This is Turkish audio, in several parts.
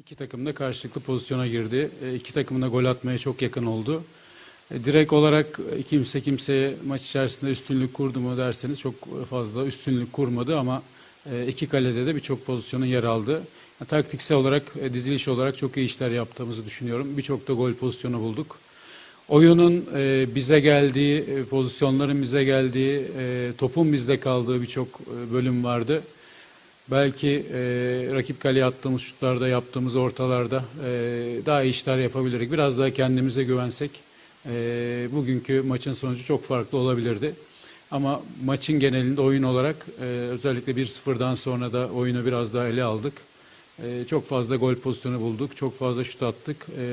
İki takım da karşılıklı pozisyona girdi. E, İki takım da gol atmaya çok yakın oldu. E, Direkt olarak e, kimse kimseye maç içerisinde üstünlük kurdu mu derseniz çok fazla üstünlük kurmadı ama e, iki kalede de birçok pozisyonun yer aldı. Yani Taktiksel olarak, e, diziliş olarak çok iyi işler yaptığımızı düşünüyorum. Birçok da gol pozisyonu bulduk. Oyunun e, bize geldiği, e, pozisyonların bize geldiği, e, topun bizde kaldığı birçok e, bölüm vardı. Belki e, rakip kaleye attığımız şutlarda, yaptığımız ortalarda e, daha iyi işler yapabilirdik. Biraz daha kendimize güvensek e, bugünkü maçın sonucu çok farklı olabilirdi. Ama maçın genelinde oyun olarak e, özellikle 1-0'dan sonra da oyunu biraz daha ele aldık. E, çok fazla gol pozisyonu bulduk, çok fazla şut attık. E,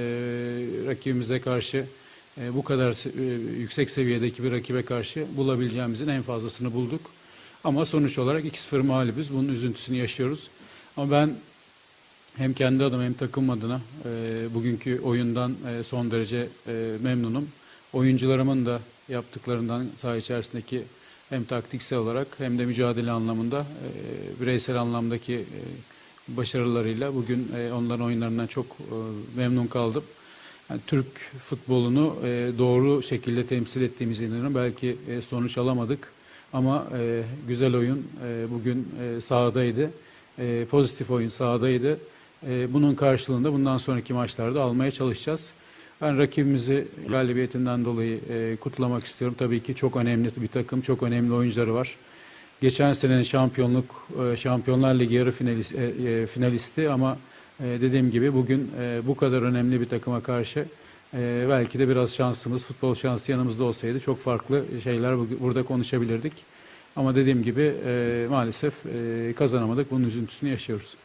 rakibimize karşı e, bu kadar e, yüksek seviyedeki bir rakibe karşı bulabileceğimizin en fazlasını bulduk. Ama sonuç olarak 2-0 mağlubiz. Bunun üzüntüsünü yaşıyoruz. Ama ben hem kendi adıma hem takım adına e, bugünkü oyundan e, son derece e, memnunum. Oyuncularımın da yaptıklarından saha içerisindeki hem taktiksel olarak hem de mücadele anlamında e, bireysel anlamdaki e, başarılarıyla bugün e, onların oyunlarından çok e, memnun kaldım. Yani Türk futbolunu e, doğru şekilde temsil ettiğimize inanıyorum. Belki e, sonuç alamadık ama e, güzel oyun e, bugün e, sahadaydı. E, pozitif oyun sahadaydı. E, bunun karşılığında bundan sonraki maçlarda almaya çalışacağız. Ben rakibimizi galibiyetinden dolayı e, kutlamak istiyorum. Tabii ki çok önemli bir takım, çok önemli oyuncuları var. Geçen senenin şampiyonluk, e, Şampiyonlar Ligi yarı finalist, e, e, finalisti ama e, dediğim gibi bugün e, bu kadar önemli bir takıma karşı e, belki de biraz şansımız, futbol şansı yanımızda olsaydı çok farklı şeyler bu- burada konuşabilirdik. Ama dediğim gibi e, maalesef e, kazanamadık. Bunun üzüntüsünü yaşıyoruz.